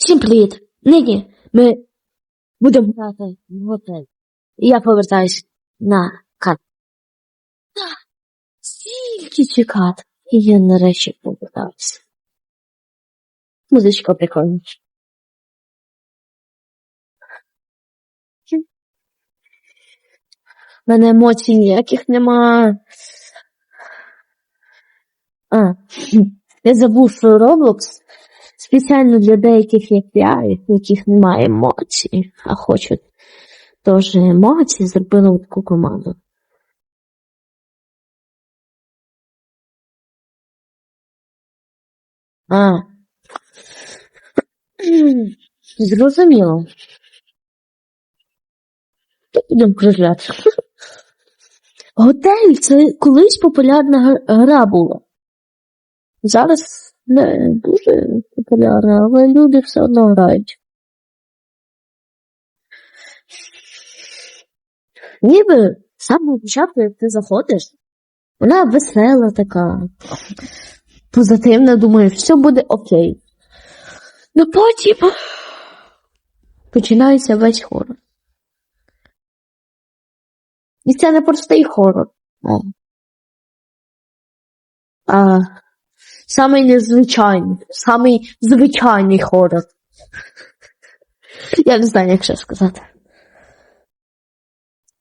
Всім привіт! Нині ми будемо грати в готель. Я повертаюсь на кат. Стільки чекати. І я нарешті повертаюся. Музичка прикольна. У мене емоцій ніяких нема. А, я забув, що Roblox спеціально для деяких, як я, яких немає емоцій, а хочуть теж емоції, зробили таку команду. А. Зрозуміло. Будемо кружляти. Готель це колись популярна гра була. Зараз не дуже популярна, але люди все одно грають. Ніби з самого початку, як ти заходиш, вона весела така, позитивна, думаю, все буде окей. Ну потім починається весь хорор. І це не простий хорор. А самий незвичайний, самий звичайний хорор. Я не знаю, як ще сказати.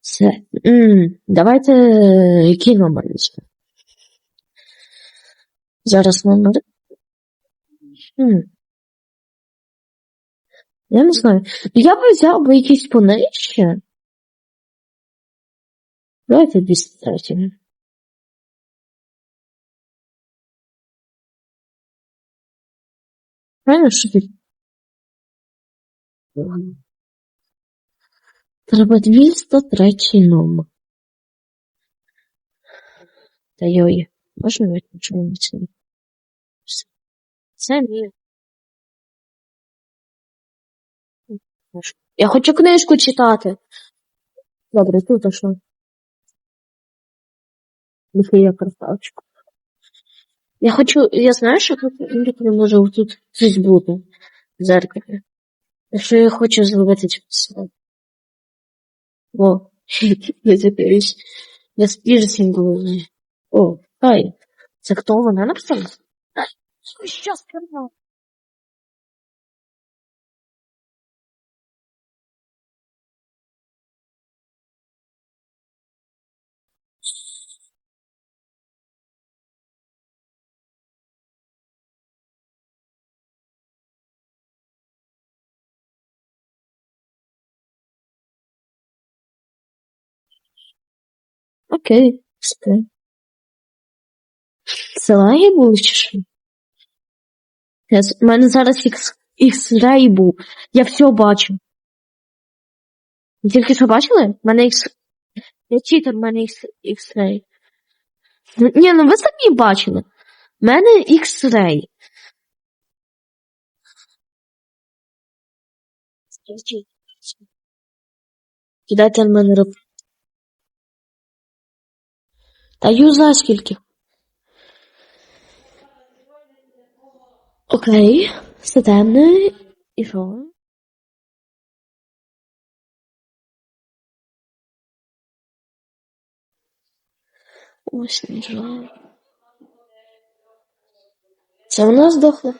Це. м давайте який номер візьмемо? Зараз номер. М. Я не знаю. Я б взяв би якісь понижче. Давайте 203. Правильно, що ти? Треба 203 номер. Та йой, можна виключити це? Мій. Я хочу книжку читати. Добре, тут а що? Михайло красавчик. Я хочу, я знаю, що тут не може тут щось бути в зеркалі. Якщо я хочу зробити все. О, я запіюсь. Я з пірсингом. О, хай. Це хто вона написала? Що сказав? Окей, все. Це лаги були чи що? Я У мене зараз ікс, ікс-рей був. Я все бачу. Ви тільки що бачили? У мене ікс... Я читер, у мене ікс... ікс-рей. Ну, Ні, ну ви самі бачили. У мене ікс-рей. Кидайте на мене роб. Та юза скільки? Окей, все темне. І що? Ось не жаль. Це вона здохла?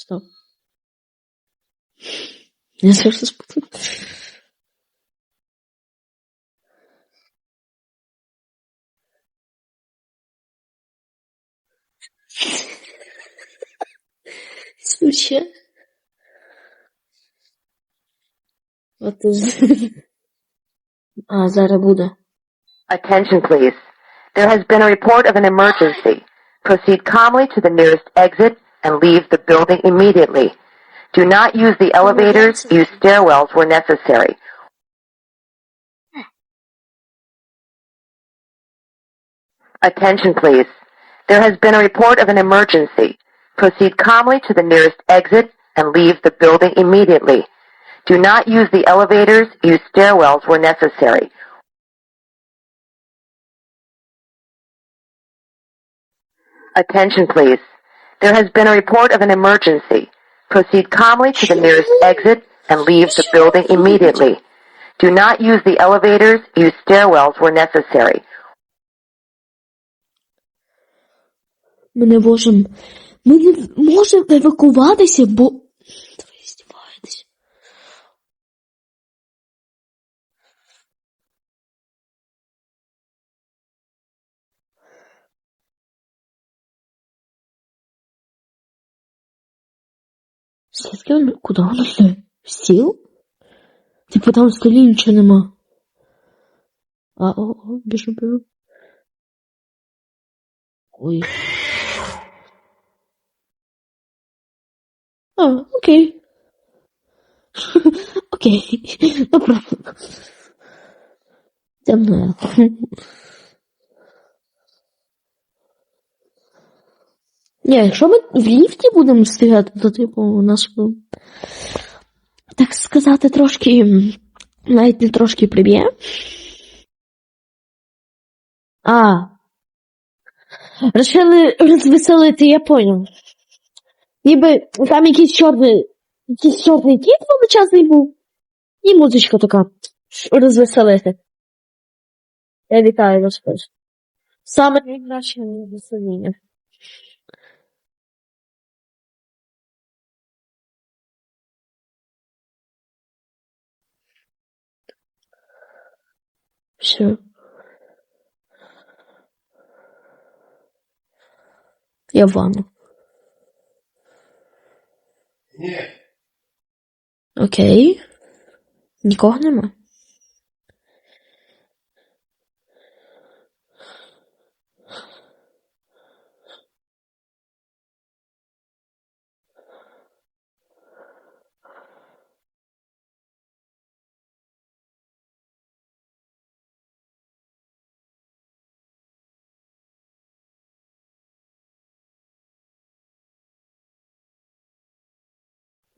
Stop. Yes, there's this button. Some. What is Ah, Attention, please. There has been a report of an emergency. Proceed calmly to the nearest exit and leave the building immediately. Do not use the elevators. Use stairwells where necessary. Attention, please. There has been a report of an emergency. Proceed calmly to the nearest exit and leave the building immediately. Do not use the elevators. Use stairwells where necessary. Attention, please. There has been a report of an emergency. Proceed calmly to the nearest exit and leave the building immediately. Do not use the elevators. Use stairwells where necessary. Ми не можемо. Ми не можемо евакуватися, бо. Він? Куди воно йде? В стіл? Типу там столі нічого нема. А, о, о, біжу, біжу. Ой. А, окей. Окей. Problem. За Ні, якщо ми в ліфті будемо стояти, то типу у нас так сказати, трошки навіть не трошки приб'є. А. Решили розвеселити, я понял. Ніби там якийсь чорний, якийсь чорний кіт величезний був. І музичка така. Розвеселити. Я вітаю вас. Саме найкраще розвесеління. Все. Я в ванну. Ні. Окей. Нікого нема.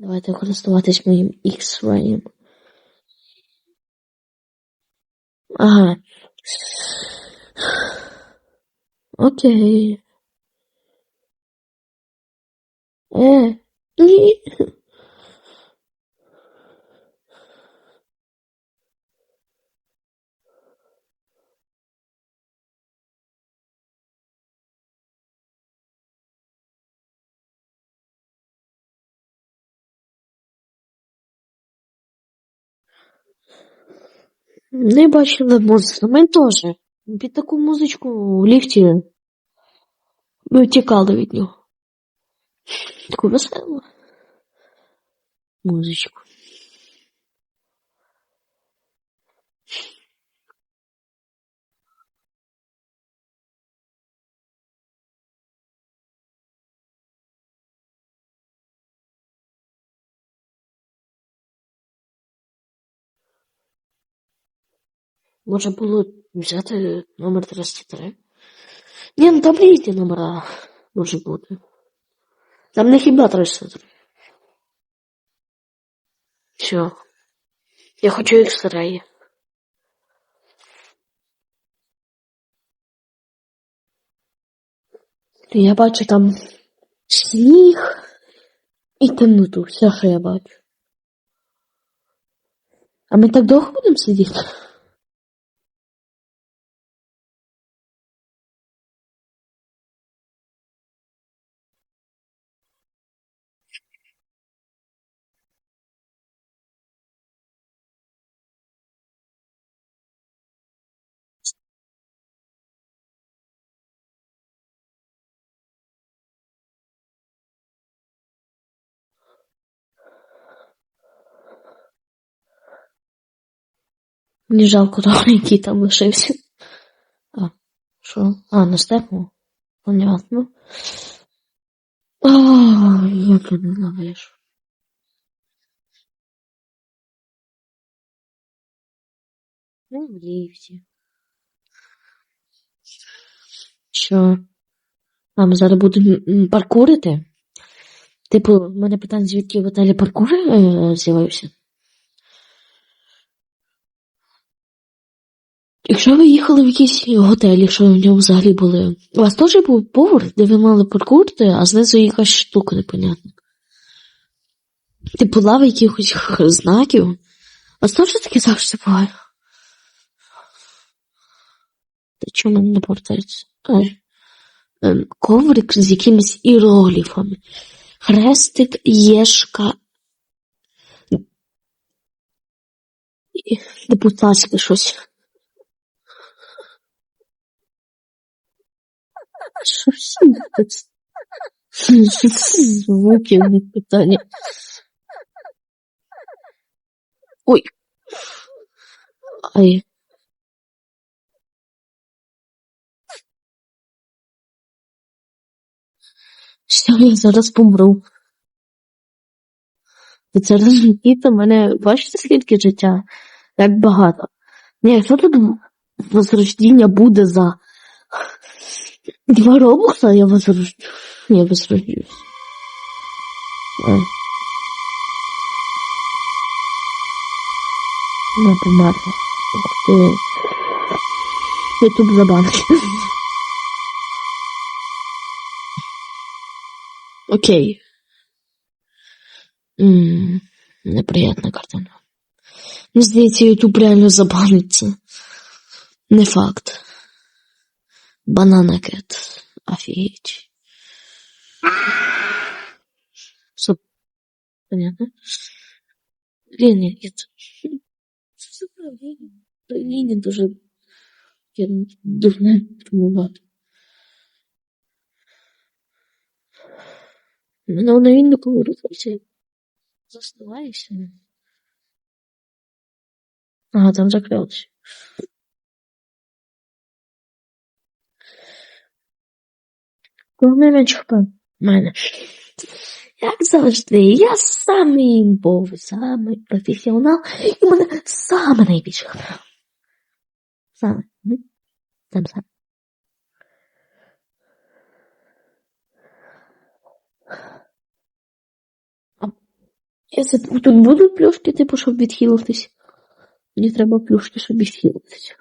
Давайте користуватись моїм X-Ray. Ага. Окей. Е, ні. Не бачили музику. Ми теж. Під таку музичку в ліфті ми втікали від нього. Таку веселу музичку. Може було взяти номер 33? Ні, ну там різні номера може бути. Там не хіба 33. Все. Я хочу X-Ray. Я бачу там сніг і темноту. Все, що я бачу. А ми так довго будемо сидіти? Мені жалко того, який там лишився. А, що? А, на степу? Понятно. А, я ненавижу. Ну, в ліфті. Що? А, ми зараз будемо паркурити? Типу, в мене питання, звідки в отелі паркур е, з'явився. Якщо ви їхали в якийсь готель, якщо в ньому взагалі були. У вас теж був поверх, де ви мали паркурити, а знизу якась штука непонятна. Типу лави якихось знаків. У вас теж таке завжди буває? Та чому не повертається? Ем, Коврик з якимись іерогліфами. Хрестик, єшка. Депутатське щось. Що ж це? Що це за звуки не питання? Ой. Ай. Що я зараз помру? Ви це розумієте? Мене бачите, скільки життя? Як багато. Ні, що тут возрождіння буде за два робокса я возрождю. Я возрождюсь. Ой. Не померла. Ух ти. Ютуб забанки. Окей. М, Неприятна картина. Мені здається, Ютуб реально забаниться. Не факт. Кет. Офигеть. Все понятно? Ленин, нет. За правление? Ленин дуже... Я дурне тумувати. Мене на він коли рухався. Заснуваюся. Ага, там закрылось. М'яч мене. Як завжди, я самий імбовий, самий професіонал, і мене саме найбільше грав. Саме. Сам сам. Я це, тут будуть плюшки, типу, щоб відхилитись? Мені треба плюшки, щоб відхилитись.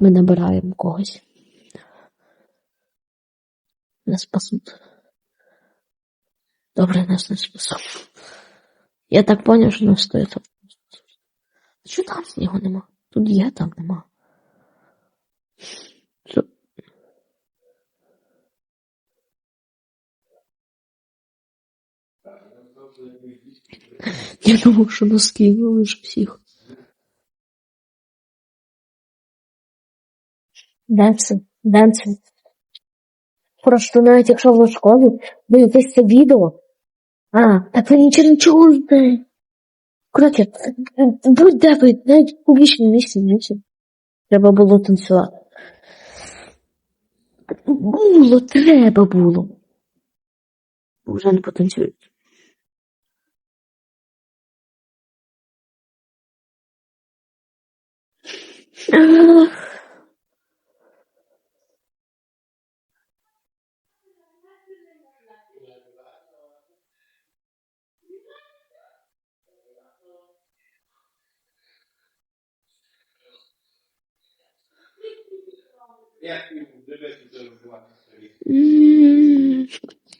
Ми набираємо когось. Нас спасуть. Добре, нас не спасуть. Я так поняв, що нас стоїть. Що там снігу нема? Тут є, там нема. Що? Я думав, що нас кинули вже всіх. Денце, Денце. Просто навіть якщо ви в школі дивитесь це відео, а, так ви нічого не чуєте. Коротше, будь-де ви, навіть в публічному місці чуєте. Треба було танцювати. Було, треба було. Вже не потанцюють. М,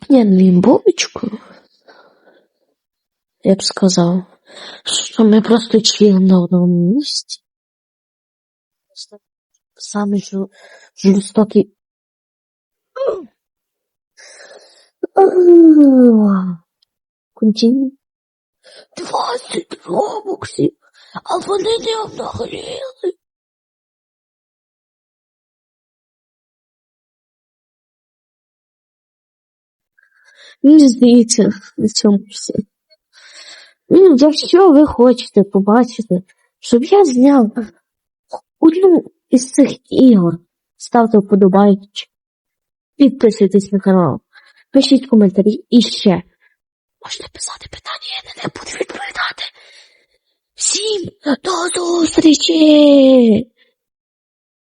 Я не імбовичку. Я б сказав, що ми просто чили на одному місці. Жу- жорстокий. Континю. 20 робоксів, а вони не обнагліли. Мені здається, на цьому все. Ну, якщо ви хочете побачити, щоб я зняв одну із цих ігор, ставте вподобайки, підписуйтесь на канал, пишіть коментарі і ще. Можете писати питання, я на них буду відповідати. Всім до зустрічі!